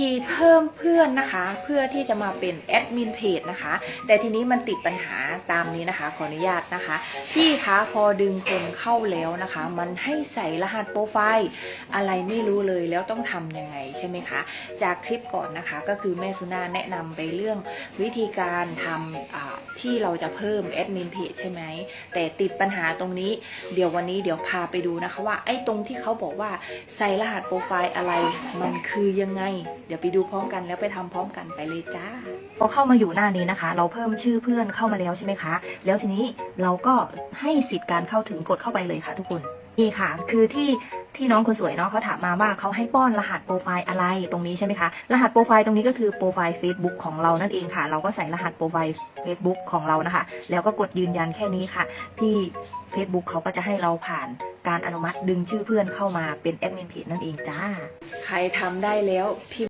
ธีเพิ่มเพื่อนนะคะ เพื่อที่จะมาเป็นแอดมินเพจนะคะ แต่ทีนี้มันติดปัญหาตามนี้นะคะ ขออนุญาตนะคะ พี่คะพอดึงคนเข้าแล้วนะคะ มันให้ใส่รหัสโปรไฟล์อะไรไม่รู้เลยแล้วต้องทำยังไงใช่ไหมคะ จากคลิปก่อนนะคะ ก็คือแม่สุนาแนะนำไปเรื่องวิธีการทำที่เราจะเพิ่มแอดมินเพจใช่ไหมแต่ติดปัญหาตรงนี้เดี๋ยววันนี้เดี๋ยวพาไปดูนะคะว่าไอ้ตรงที่เขาบอกว่าใส่รหัสโปรไฟล์อะไรมันคือยังไงดี๋ยวไปดูพร้อมกันแล้วไปทำพร้อมกันไปเลยจ้าพอเข้ามาอยู่หน้านี้นะคะ เราเพิ่มชื่อเพื่อนเข้ามาแล้วใช่ไหมคะ แล้วทีนี้เราก็ให้สิทธิ์การเข้าถึงกดเข้าไปเลยค่ะ ทุกคนนี่ค่ะ คือที่ที่น้องคนสวยเนาะเขาถามมาว่าเขาให้ป้อนรหัสโปรไฟล์อะไรตรงนี้ใช่ไหมคะ รหัสโปรไฟล์ตรงนี้ก็คือโปรไฟล์ Facebook ของเรานั่นเองค่ะ เราก็ใส่รหัสโปรไฟล์ Facebook ของเรานะคะ แล้วก็กดยืนยันแค่นี้ค่ะ ที่ Facebook เขาก็จะให้เราผ่านการอนุมัติดึงชื่อเพื่อนเข้ามาเป็นแอดมินเพจนั่นเองจ้า ใครทำได้แล้วพิมพ์